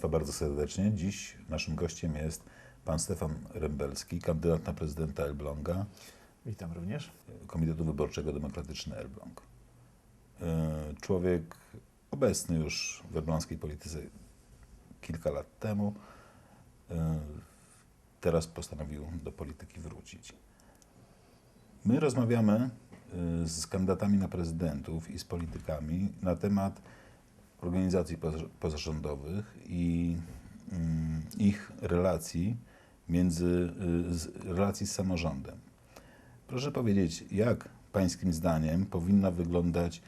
Państwa bardzo serdecznie. Dziś naszym gościem jest pan Stefan Rembelski, kandydat na prezydenta Elbląga, Witam również. Komitetu Wyborczego Demokratyczny Elbląg. E, Człowiek obecny już w elbląskiej polityce kilka lat temu. E, Teraz postanowił do polityki wrócić. My rozmawiamy e, z kandydatami na prezydentów i z politykami na temat organizacji poza- pozarządowych i mm, ich relacji między y, relacji z samorządem. Proszę powiedzieć, jak pańskim zdaniem powinna wyglądać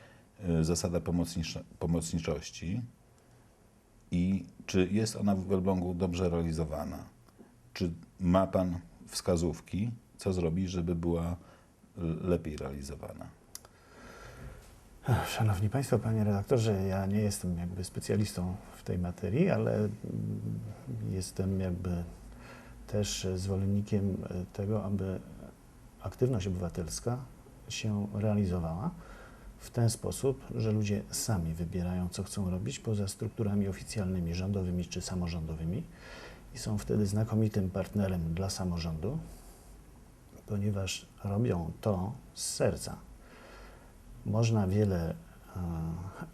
y, zasada pomocniczo- pomocniczości i czy jest ona w Elblągu dobrze realizowana? Czy ma pan wskazówki, co zrobić, żeby była y, lepiej realizowana? Szanowni Państwo, Panie Redaktorze, ja nie jestem jakby specjalistą w tej materii, ale jestem jakby też zwolennikiem tego, aby aktywność obywatelska się realizowała w ten sposób, że ludzie sami wybierają, co chcą robić poza strukturami oficjalnymi, rządowymi czy samorządowymi i są wtedy znakomitym partnerem dla samorządu, ponieważ robią to z serca. Można wiele e,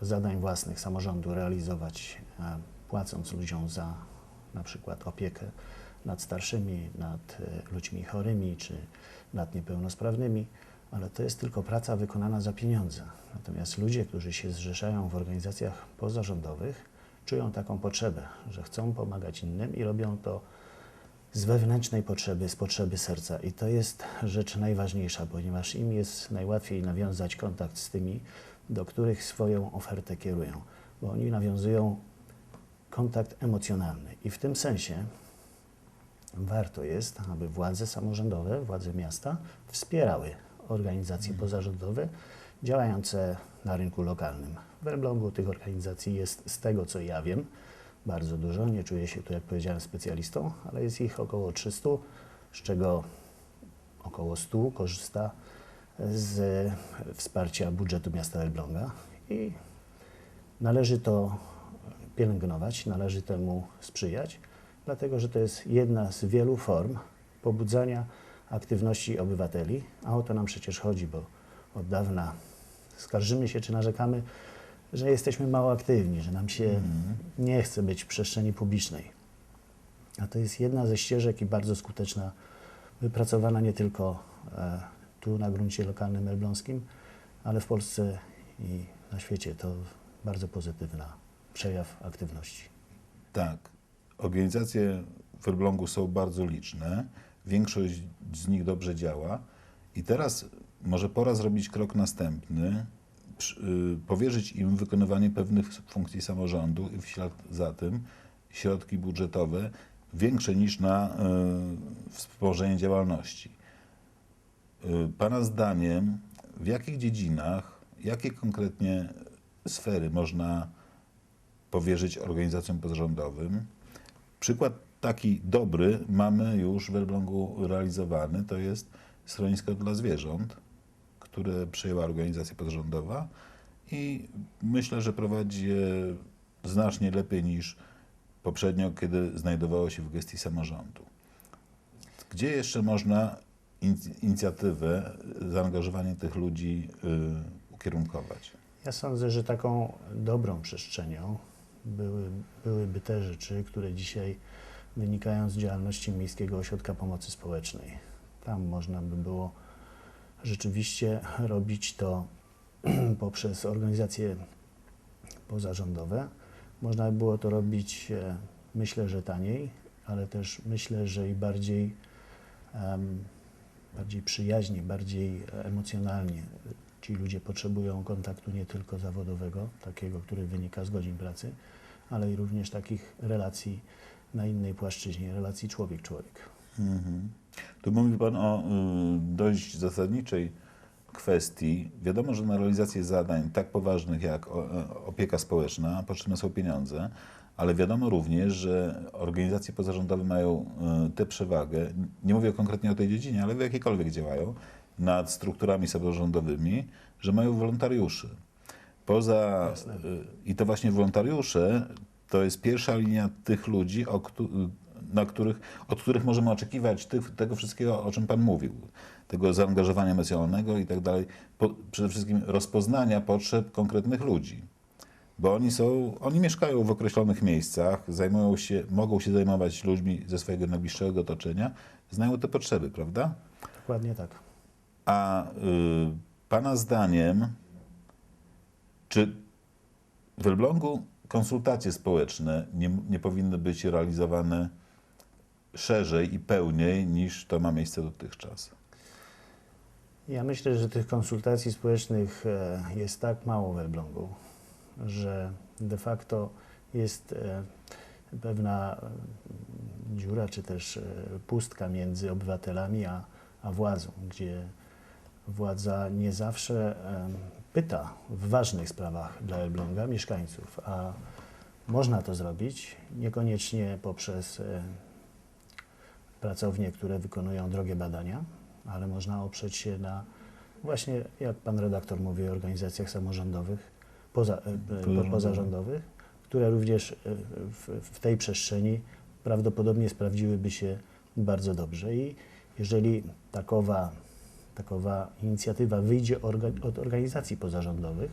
zadań własnych samorządu realizować, e, płacąc ludziom za na przykład opiekę nad starszymi, nad e, ludźmi chorymi czy nad niepełnosprawnymi, ale to jest tylko praca wykonana za pieniądze. Natomiast ludzie, którzy się zrzeszają w organizacjach pozarządowych, czują taką potrzebę, że chcą pomagać innym i robią to z wewnętrznej potrzeby, z potrzeby serca. I to jest rzecz najważniejsza, ponieważ im jest najłatwiej nawiązać kontakt z tymi, do których swoją ofertę kierują, bo oni nawiązują kontakt emocjonalny. I w tym sensie warto jest, aby władze samorządowe, władze miasta wspierały organizacje pozarządowe działające na rynku lokalnym. W Elblągu tych organizacji jest, z tego co ja wiem, bardzo dużo. Nie czuję się tu, jak powiedziałem, specjalistą, ale jest ich około 300, z czego około 100 korzysta z wsparcia budżetu miasta Elbląga i należy to pielęgnować, należy temu sprzyjać, dlatego że to jest jedna z wielu form pobudzania aktywności obywateli, a o to nam przecież chodzi, bo od dawna skarżymy się czy narzekamy, że jesteśmy mało aktywni, że nam się nie chce być w przestrzeni publicznej. A to jest jedna ze ścieżek i bardzo skuteczna, wypracowana nie tylko e, tu na gruncie lokalnym elbląskim, ale w Polsce i na świecie. To bardzo pozytywna przejaw aktywności. Tak. Organizacje w Elblągu są bardzo liczne. Większość z nich dobrze działa. I teraz może pora zrobić krok następny, powierzyć im wykonywanie pewnych funkcji samorządu i w ślad za tym środki budżetowe większe niż na y, wspomożenie działalności. Y, Pana zdaniem, w jakich dziedzinach, jakie konkretnie sfery można powierzyć organizacjom pozarządowym? Przykład taki dobry mamy już w Elblągu realizowany, to jest schronisko dla zwierząt, które przejęła organizacja pozarządowa i myślę, że prowadzi je znacznie lepiej niż poprzednio, kiedy znajdowało się w gestii samorządu. Gdzie jeszcze można in- inicjatywę, zaangażowanie tych ludzi y, ukierunkować? Ja sądzę, że taką dobrą przestrzenią były, byłyby te rzeczy, które dzisiaj wynikają z działalności Miejskiego Ośrodka Pomocy Społecznej. Tam można by było rzeczywiście robić to poprzez organizacje pozarządowe. Można by było to robić, e, myślę, że taniej, ale też myślę, że i bardziej, bardziej przyjaźnie, bardziej emocjonalnie. Ci ludzie potrzebują kontaktu nie tylko zawodowego, takiego, który wynika z godzin pracy, ale i również takich relacji na innej płaszczyźnie, relacji człowiek-człowiek. Mhm. Tu mówi Pan o y, dość zasadniczej kwestii. Wiadomo, że na realizację zadań tak poważnych jak e, opieka społeczna potrzebne są pieniądze, ale wiadomo również, że organizacje pozarządowe mają y, tę przewagę, nie mówię konkretnie o tej dziedzinie, ale w jakiejkolwiek działają, nad strukturami samorządowymi, że mają wolontariuszy. Poza, Jasne. y, I to właśnie wolontariusze to jest pierwsza linia tych ludzi, o, na których, od których możemy oczekiwać tych, tego wszystkiego, o czym Pan mówił. Tego zaangażowania emocjonalnego i tak dalej. Po, przede wszystkim rozpoznania potrzeb konkretnych ludzi. Bo oni są, oni mieszkają w określonych miejscach, zajmują się, mogą się zajmować ludźmi ze swojego najbliższego otoczenia, znają te potrzeby, prawda? Dokładnie tak. A y, Pana zdaniem, czy w Elblągu konsultacje społeczne nie, nie powinny być realizowane szerzej i pełniej niż to ma miejsce dotychczas? Ja myślę, że tych konsultacji społecznych e, jest tak mało w Elblągu, że de facto jest e, pewna e, dziura czy też pustka między obywatelami a, a władzą, gdzie władza nie zawsze pyta w ważnych sprawach dla Elbląga mieszkańców, a można to zrobić niekoniecznie poprzez pracownie, które wykonują drogie badania, ale można oprzeć się na właśnie, jak pan redaktor mówi, organizacjach samorządowych, poza, e, e, Pozarządowych. które również e, w, w tej przestrzeni prawdopodobnie sprawdziłyby się bardzo dobrze. I jeżeli takowa, takowa inicjatywa wyjdzie orga, od organizacji pozarządowych,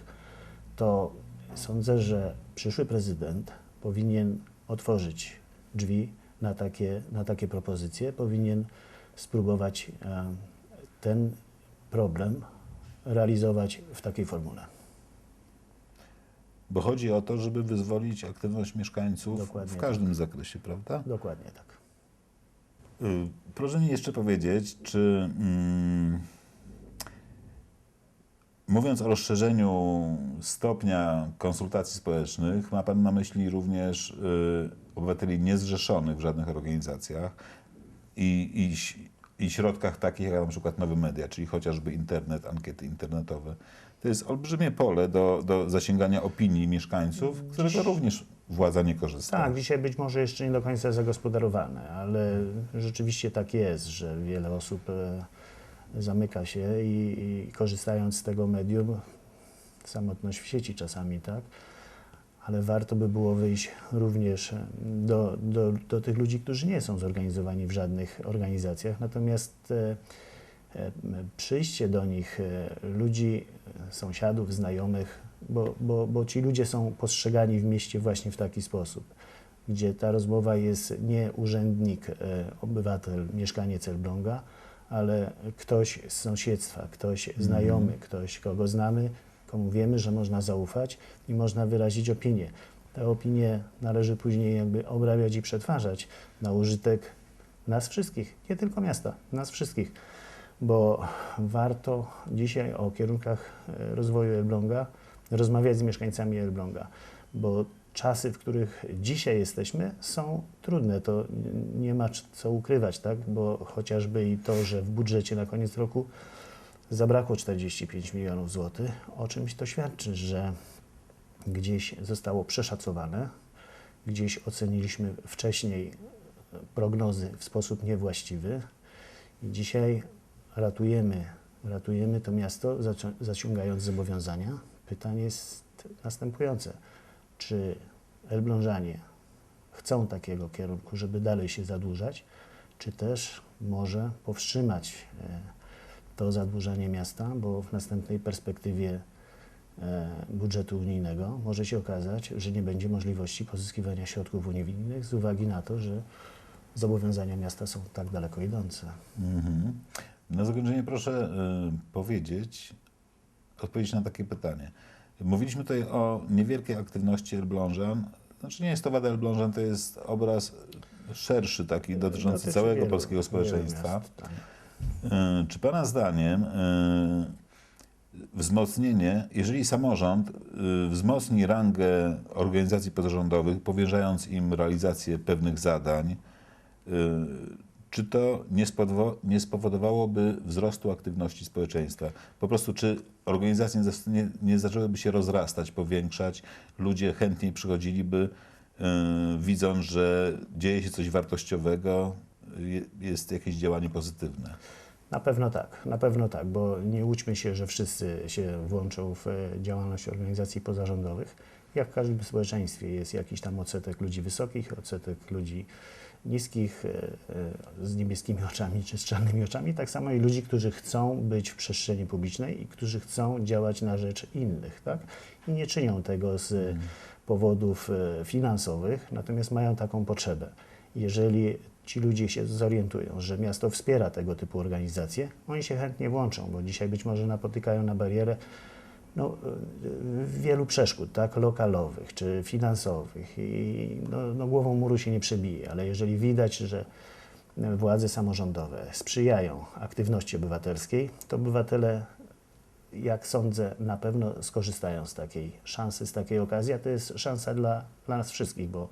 to sądzę, że przyszły prezydent powinien otworzyć drzwi na takie, na takie propozycje, powinien spróbować e, ten problem realizować w takiej formule. Bo chodzi o to, żeby wyzwolić aktywność mieszkańców Dokładnie w każdym zakresie, prawda? Dokładnie tak. Y, Proszę mi jeszcze powiedzieć, czy mm, mówiąc o rozszerzeniu stopnia konsultacji społecznych, ma Pan na myśli również y, obywateli niezrzeszonych w żadnych organizacjach i, i, i środkach takich jak na przykład nowe media, czyli chociażby internet, ankiety internetowe. To jest olbrzymie pole do, do zasięgania opinii mieszkańców, którego również władza nie korzysta. Tak, dzisiaj być może jeszcze nie do końca zagospodarowane, ale rzeczywiście tak jest, że wiele osób e, zamyka się i, i korzystając z tego medium, samotność w sieci czasami, tak? Ale warto by było wyjść również do, do, do tych ludzi, którzy nie są zorganizowani w żadnych organizacjach, natomiast e, e, przyjście do nich e, ludzi, e, sąsiadów, znajomych, bo, bo, bo ci ludzie są postrzegani w mieście właśnie w taki sposób, gdzie ta rozmowa jest nie urzędnik, e, obywatel, mieszkaniec Elbląga, ale ktoś z sąsiedztwa, ktoś znajomy, ktoś, kogo znamy, komu wiemy, że można zaufać i można wyrazić opinię. Te opinie należy później jakby obrabiać i przetwarzać na użytek nas wszystkich, nie tylko miasta, nas wszystkich, bo warto dzisiaj o kierunkach e, rozwoju Elbląga rozmawiać z mieszkańcami Elbląga, bo czasy, w których dzisiaj jesteśmy, są trudne. To nie ma co ukrywać, tak? Bo chociażby i to, że w budżecie na koniec roku zabrakło 45 milionów złotych, o czymś to świadczy, że gdzieś zostało przeszacowane, gdzieś oceniliśmy wcześniej prognozy w sposób niewłaściwy i dzisiaj ratujemy, ratujemy to miasto, zaci- zaciągając zobowiązania. Pytanie jest następujące. Czy Elblążanie chcą takiego kierunku, żeby dalej się zadłużać, czy też może powstrzymać e, to zadłużanie miasta, bo w następnej perspektywie e, budżetu unijnego może się okazać, że nie będzie możliwości pozyskiwania środków unijnych z uwagi na to, że zobowiązania miasta są tak daleko idące. Mhm. Na zakończenie proszę y, powiedzieć, odpowiedzieć na takie pytanie. Mówiliśmy tutaj o niewielkiej aktywności Elblążan. Znaczy nie jest to wada Elblążan, to jest obraz szerszy taki dotyczący Dotyczy całego wielu- polskiego społeczeństwa. miast, tak. Y, Czy Pana zdaniem y, wzmocnienie, jeżeli samorząd y, wzmocni rangę organizacji pozarządowych, powierzając im realizację pewnych zadań, czy to nie, spowodowałoby wzrostu aktywności społeczeństwa? Po prostu, czy organizacje nie, zaczęłyby się rozrastać, powiększać, ludzie chętniej przychodziliby, widząc, że dzieje się coś wartościowego, je- jest jakieś działanie pozytywne? Na pewno tak, na pewno tak, bo nie łudźmy się, że wszyscy się włączą w e, działalność organizacji pozarządowych. Jak w każdym społeczeństwie jest jakiś tam odsetek ludzi wysokich, odsetek ludzi niskich, e, e, z niebieskimi oczami czy z czarnymi oczami, tak samo i ludzi, którzy chcą być w przestrzeni publicznej i którzy chcą działać na rzecz innych, tak? I nie czynią tego z e, powodów finansowych, natomiast mają taką potrzebę. Jeżeli ci ludzie się zorientują, że miasto wspiera tego typu organizacje, oni się chętnie włączą, bo dzisiaj być może napotykają na barierę no, y, wielu przeszkód, tak, lokalowych czy finansowych. I no, no, głową muru się nie przebije, ale jeżeli widać, że władze samorządowe sprzyjają aktywności obywatelskiej, to obywatele, jak sądzę, na pewno skorzystają z takiej szansy, z takiej okazji, a to jest szansa dla, dla nas wszystkich, bo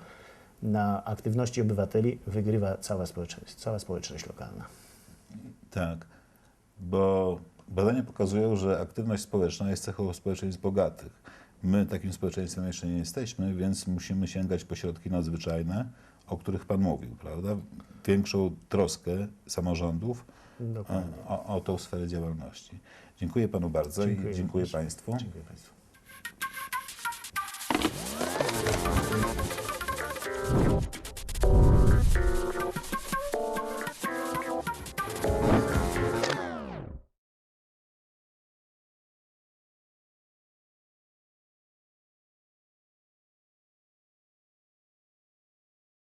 na aktywności obywateli wygrywa cała społeczność, cała społeczność lokalna. Tak, bo badania pokazują, że aktywność społeczna jest cechą społeczeństw bogatych. My takim społeczeństwem jeszcze nie jesteśmy, więc musimy sięgać po środki nadzwyczajne, o których Pan mówił, prawda? Większą troskę samorządów e, o, o tą sferę działalności. Dziękuję Panu bardzo Dziękuję i dziękuję. Państwu. Dziękuję Państwu.